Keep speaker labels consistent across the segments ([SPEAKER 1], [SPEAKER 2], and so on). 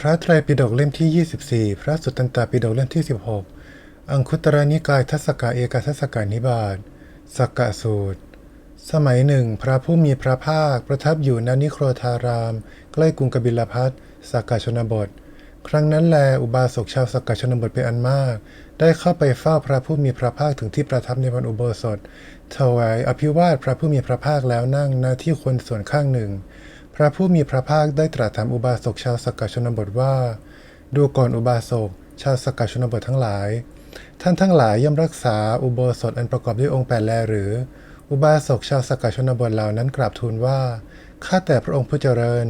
[SPEAKER 1] พระไตรปิฎกเล่มที่ 24 พระสุตตันตปิฎกเล่มที่ 16 อังคุตรนิกายทัศกะเอกทัศกานิบาตสักกะสูตร สมัยหนึ่ง พระผู้มีพระภาคประทับอยู่ณนิโครธาราม ใกล้กรุงกบิลพัทสักกะชนบท ครั้งนั้นแลอุบาสกชาวสักกะชนบทเป็นอันมาก ได้เข้าไปเฝ้าพระผู้มีพระภาคถึงที่ประทับในวันอุโบสถถวายอภิวาทพระผู้มีพระภาคแล้วนั่งณที่ควรส่วนข้างหนึ่ง พระผู้มีพระภาคได้ตรัสถามอุบาสกชาวสกกะชนบทว่า ดูก่อนอุบาสกชาวสกกะชนบททั้งหลาย ท่านทั้งหลายย่อมรักษาอุโบสถอันประกอบด้วยองค์แปดแลหรือ อุบาสกชาวสกกะชนบทเหล่านั้นกราบทูลว่าข้าแต่พระองค์ผู้เจริญ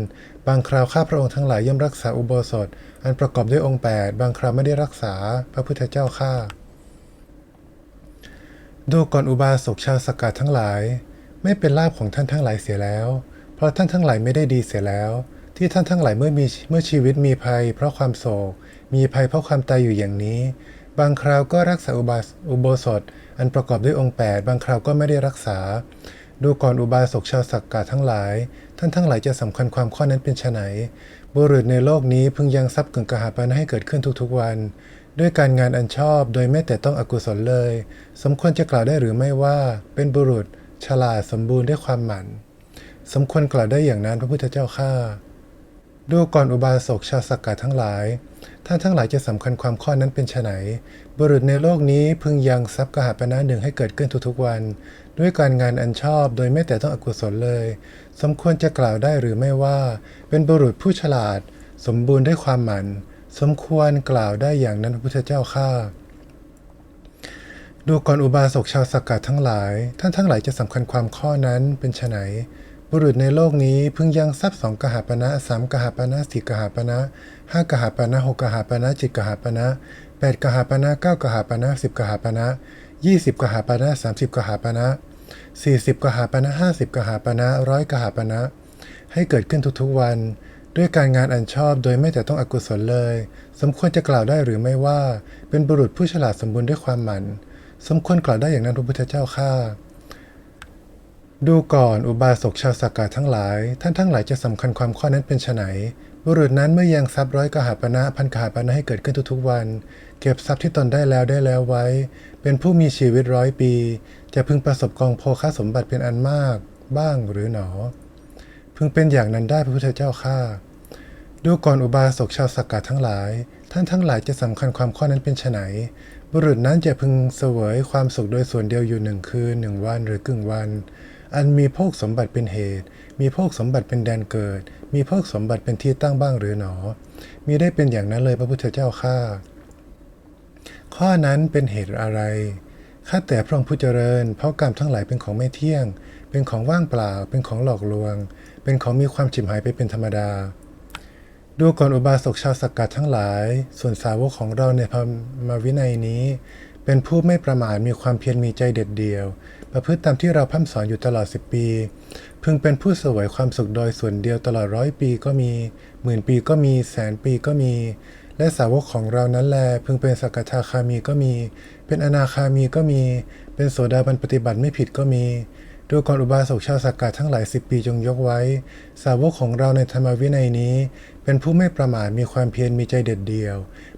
[SPEAKER 1] บางคราวข้าพระองค์ทั้งหลายย่อมรักษาอุโบสถ อันประกอบด้วยองค์แปดบางคราวไม่ได้รักษาพระพุทธเจ้าข้าดูก่อนอุบาสกชาวสกัดทั้งหลาย ไม่เป็นลาภของท่านทั้งหลายเสียแล้ว เพราะท่านทั้งหลายไม่ได้ดีเสียแล้ว ที่ท่านทั้งหลายเมื่อมีเมื่อชีวิตมีภัย เพราะความโศก มีภัยเพราะความตายอยู่อย่างนี้ บางคราวก็รักษาอุบาสอุโบสถ อันประกอบด้วยองค์แปดบางคราวก็ไม่ได้รักษา ดูก่อนอุบาสกชาวสักกะทั้งหลาย ท่านทั้งหลายจะสำคัญความข้อนั้นเป็นไนบุรุษในโลกนี้พึงยังทรัพย์กึ่งกหาปณะให้เกิดขึ้นทุกๆวัน ด้วยการงานอันชอบโดยไม่แต่ต้องอกุศลเลย สมควรจะกล่าวได้หรือไม่ว่า เป็นบุรุษ ฉลาดสมบูรณ์ด้วยความหมั่น สมควรกล่าวได้อย่างนั้นพระพุทธเจ้าข้าดูก่อนอุบาสกชาวสักกะทั้งหลาย ท่านทั้งหลายจะสำคัญความข้อนั้นเป็นไนบุรุษในโลกนี้พึงยังทรัพย์กหาปณะหนึ่งให้เกิดขึ้นทุกๆวัน ด้วยการงานอันชอบโดยไม่แต่ต้องอกุศลเลย สมควรจะกล่าวได้หรือไม่ว่า เป็นบุรุษผู้ฉลาด สมบูรณ์ด้วยความหมัน สมควรกล่าวได้อย่างนั้นพระพุทธเจ้าข้าดูก่อนอุบาสกชาวสักกะทั้งหลาย ท่านทั้งหลายจะสำคัญความข้อนั้นเป็นไน บุรุษในโลกนี้พึงยังทรัพย์สองกหาปณะสามกหาปณะสี่กหาปณะห้ากหาปณะหกกหาปณะเจ็ดกหาปณะแปดกหาปณะเก้ากหาปณะสิบกหาปณะยี่สิบกหาปณะสามสิบกหาปณะสี่สิบกหาปณะห้าสิบกหาปณะร้อยกหาปณะให้เกิดขึ้นทุกๆวัน ด้วยการงานอันชอบโดยไม่แต่ต้องอกุศลเลย สมควรจะกล่าวได้หรือไม่ว่า เป็นบุรุษผู้ฉลาดสมบูรณ์ด้วยความหมัน สมควรกล่าวได้อย่างนั้นพระพุทธเจ้าข้า ดูก่อนอุบาสกชาวสักกะทั้งหลาย ท่านทั้งหลายจะสำคัญความข้อนั้นเป็นไนบุรุษนั้นเมื่อยังทรัพย์ร้อยกหาปณะพันกหาปณะให้เกิดขึ้นทุกๆวัน เก็บทรัพย์ที่ตนได้แล้วได้แล้วไว้ เป็นผู้มีชีวิตร้อยปี จะพึงประสบกองโภคสมบัติเป็นอันมาก บ้างหรือหนอ พึงเป็นอย่างนั้นได้พระพุทธเจ้าข้าดูก่อนอุบาสกชาวสักกะทั้งหลาย ท่านทั้งหลายจะสำคัญความข้อนั้นเป็นไนบุรุษนั้นจะพึงเสวยความสุขโดยส่วนเดียวอยู่หนึ่งคืนหนึ่งวันหรือกึ่งวัน อันมีโภคสมบัติเป็นเหตุ มีโภคสมบัติเป็นแดนเกิด มีโภคสมบัติเป็นที่ตั้งบ้างหรือหนอ มีได้เป็นอย่างนั้นเลยพระพุทธเจ้าข้าข้อนั้นเป็นเหตุอะไร ข้าแต่พระองค์ผู้เจริญ เพราะกรรมทั้งหลายเป็นของไม่เที่ยง เป็นของว่างเปล่า เป็นของหลอกลวง เป็นของมีความฉิมหายไปเป็นธรรมดา ดูก่อนอุบาสกชาวสักกะทั้งหลาย ส่วนสาวกของเราในพรมวินัยนี้ เป็นผู้ไม่ประมาทมีความเพียรมีใจเด็ดเดี่ยว ประพฤติตามที่เราพัฒสอนอยู่ตลอดสิบปี พึงเป็นผู้สวยความสุขโดยส่วนเดียวตลอดร้อยปีก็มี หมื่นปีก็มีแสนปีก็มี และสาวกของเรานั้นแล พึงเป็นสกทาคามีก็มี เป็นอนาคามีก็มี เป็นโสดาบันปฏิบัติไม่ผิดก็มี ดูก่อนอุบาสกชาวสักกะทั้งหลายสิบปีจงยกไว้ สาวกของเราในธรรมวินัยนี้ เป็นผู้ไม่ประมาทมีความเพียรมีใจเด็ดเดี่ยว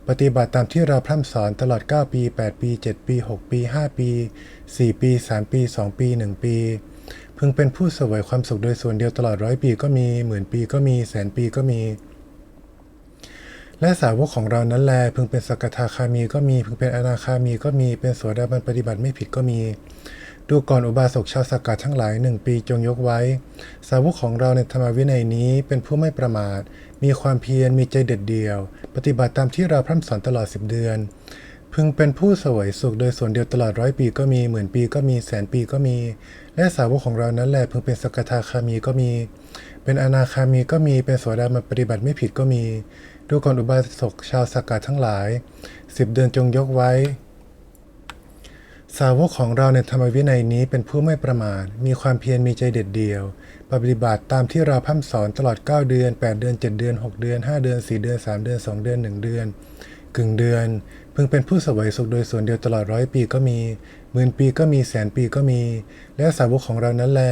[SPEAKER 1] ปฏิบัติตามที่เราพร่ำสอนตลอด 9 ปี 8 ปี 7 ปี 6 ปี 5 ปี 4 ปี 3 ปี 2 ปี 1 ปี พึงเป็นผู้สวยความสุขโดยส่วนเดียวตลอดร้อยปีก็มีหมื่นปีก็มีแสนปีก็มีและสาวกของเรานั้นแล พึงเป็นสกทาคามีก็มี พึงเป็นอนาคามีก็มีเป็นโสดาบันปฏิบัติไม่ผิดก็มี ดูก่อนอุบาสกชาวสกกัดทั้งหลายหนึ่งปีจงยกไว้ สาวกของเราในธรรมวินัยนี้เป็นผู้ไม่ประมาท มีความเพียรมีใจเด็ดเดี่ยว ปฏิบัติตามที่เราพร่ำสอนตลอดสิบเดือน พึงเป็นผู้สวยสุขโดยส่วนเดียวตลอดร้อยปีก็มีหมื่นปีก็มีแสนปีก็มี และสาวกของเรานั้นแหละพึงเป็นสกทาคามีก็มี เป็นอนาคามีก็มีเป็นโสดาบันปฏิบัติไม่ผิดก็มี ดูก่อนอุบาสกชาวสกกะทั้งหลายสิบเดือนจงยกไว้ สาวกของเราในธรรมวินัยนี้เป็นผู้ไม่ประมาท มีความเพียรมีใจเด็ดเดี่ยว ปฏิบัติตามที่เราพร่ำสอนตลอด 9 เดือน 8 เดือน 7 เดือน 6 เดือน 5 เดือน 4 เดือน 3 เดือน 2 เดือน 1 เดือน กึ่งเดือน พึงเป็นผู้สวยสุขโดยส่วนเดียวตลอดร้อยปีก็มีหมื่นปีก็มีแสนปีก็มี และสาวกของเรานั้นแล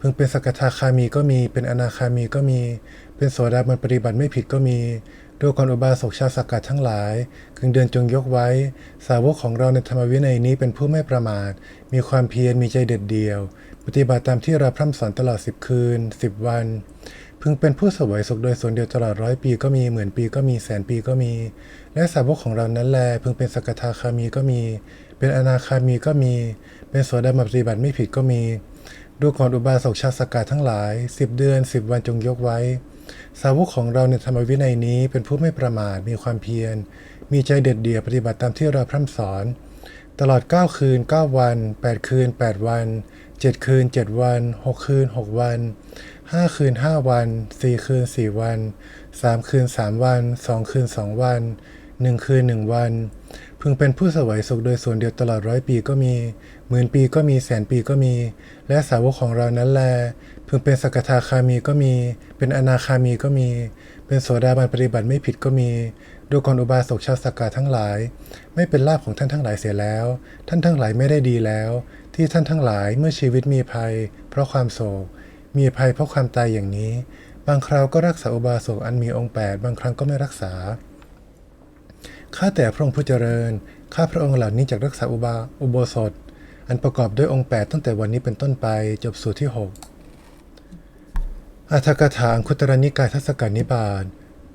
[SPEAKER 1] พึงเป็นสกทาคามีก็มี เป็นอนาคามีก็มี เป็นโสดาบันปฏิบัติไม่ผิดก็มี ดูก่อนอุบาสกชาวสักกัดทั้งหลายกึงเดือนจงยกไว้ สาวกของเราในธรรมวินัยนี้เป็นผู้ไม่ประมาท มีความเพียรมีใจเด็ดเดียว ปฏิบัติตามที่เราพร่ำสอนตลอดสิบคืนสิบวัน พึงเป็นผู้สวยสุขโดยส่วนเดียวตลอดร้อยปีก็มีหมื่นปีก็มีแสนปีก็มี และสาวกของเรานั้นแล พึงเป็นสกทาคามีก็มี เป็นอนาคามีก็มี เป็นโสดาบันปฏิบัติไม่ผิดก็มี ดูก่อนอุบาสกชาวสกกาทั้งหลายสิบเดือนสิบวันจงยกไว้ สาวกของเราในธรรมวินัยนี้เป็นผู้ไม่ประมาทมีความเพียร มีใจเด็ดเดี่ยวปฏิบัติตามที่เราพร่ำสอน ตลอด 9 คืน 9 วัน 8 คืน 8 วัน 7 คืน 7 วัน 6 คืน 6 วัน 5 คืน 5 วัน 4 คืน 4 วัน 3 คืน 3 วัน 2 คืน 2 วัน 1 คืน 1 วัน พึงเป็นผู้สวยสุขโดยส่วนเดียวตลอดร้อยปีก็มีหมื่นปีก็มีแสนปีก็มี และสาวกของเรานั้นแล พึงเป็นสกทาคามีก็มี เป็นอนาคามีก็มี เป็นโสดาบันปฏิบัติไม่ผิดก็มี ดูก่อนอุบาสกชาวสกกาทั้งหลาย ไม่เป็นลาภของท่านทั้งหลายเสียแล้ว ท่านทั้งหลายไม่ได้ดีแล้ว ที่ท่านทั้งหลายเมื่อชีวิตมีภัย เพราะความโศก มีภัยเพราะความตายอย่างนี้ บางคราวก็รักษาอุบาสกอันมีองค์แปดบางครั้งก็ไม่รักษา ข้าแต่พระองค์ผู้เจริญ ข้าพระองค์เหล่านี้จะรักษาอุบาอุโบสถ อันประกอบด้วยองค์8ตั้งแต่วันนี้เป็นต้นไปจบสูตรที่6 อัธกถาอังคุตรนิกายทัศกานิบาต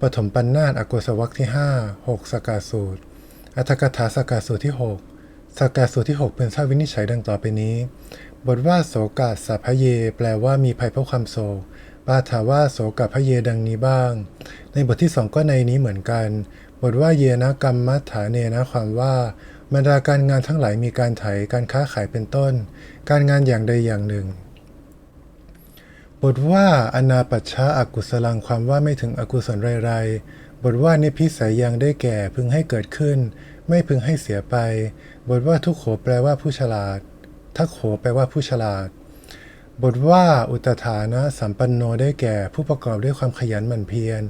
[SPEAKER 1] ปฐมปัญนาตอโกสวักที่5 6สกาสูตร อัธกถาสกาสูตรที่ 6สกาสูตรที่ 6 เป็นข้าวินิจฉัยดังต่อไปนี้ บทว่าโสกาสัพพเย แปลว่ามีภัยเพราะความโศกปาถาว่าโสกาพเยดังนี้บ้าง ในบทที่สองก็ในนี้เหมือนกัน บทว่าเยนะกรรมมัฐาเนนะความว่าบรรดาการงานทั้งหลายมีการไถการค้าขายเป็นต้น การงานอย่างใดอย่างหนึ่ง บทว่าอนาปัชชาอากุศลังความว่าไม่ถึงอกุศลไรๆบทว่านิพิสัยยังได้แก่พึงให้เกิดขึ้น ไม่พึงให้เสียไป บทว่าทุกโขแปลว่าผู้ฉลาด ทักโขแปลว่าผู้ฉลาด บทว่าอุตฐานะสัมปันโนได้แก่ผู้ประกอบด้วยความขยันหมั่นเพียร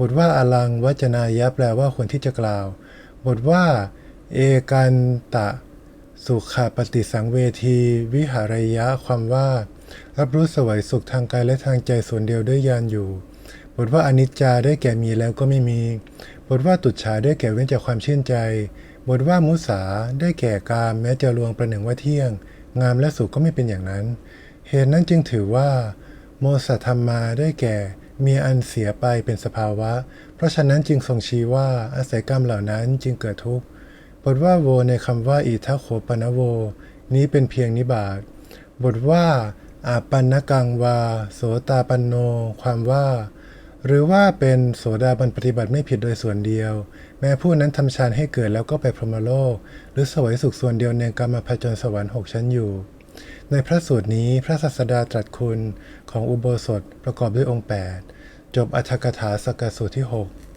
[SPEAKER 1] บทว่าอลังวัจนายะแปลว่าควรที่จะกล่าว บทว่า เอกันตะ สุขปฏิสังเวที วิหารยะความว่า รับรู้สวยสุขทางกายและทางใจส่วนเดียวด้วยญาณอยู่ บทว่าอนิจจาได้แก่มีแล้วก็ไม่มี บทว่าตุจฉาได้แก่เว้นจากความชื่นใจ บทว่ามุสาได้แก่กามแม้จะลวงประหนึ่งว่าเที่ยง งามและสุขก็ไม่เป็นอย่างนั้น เหตุนั้นจึงถือว่า โมสธรรมาได้แก่มีอันเสียไปเป็นสภาวะ เพราะฉะนั้นจึงทรงชี้ว่าอาศัยกรรมเหล่านั้นจึงเกิดทุกข์ บทว่าโวในคำว่าอิทัคโขปนโว นี้เป็นเพียงนิบาต บทว่า อาปันนกังวา โสตาปันโน ความว่า หรือว่าเป็นโสดาบันปฏิบัติไม่ผิดโดยส่วนเดียว แม้ผู้นั้นทำฌานให้เกิดแล้วก็ไปพรหมโลก หรือสวยสุขส่วนเดียวในกรรมพจรสวรรค์หกชั้นอยู่ ในพระสูตรนี้พระศาสดาตรัสคุณของอุโบสถประกอบด้วยองค์ 8 จบอัธกถาสกสูตรที่ 6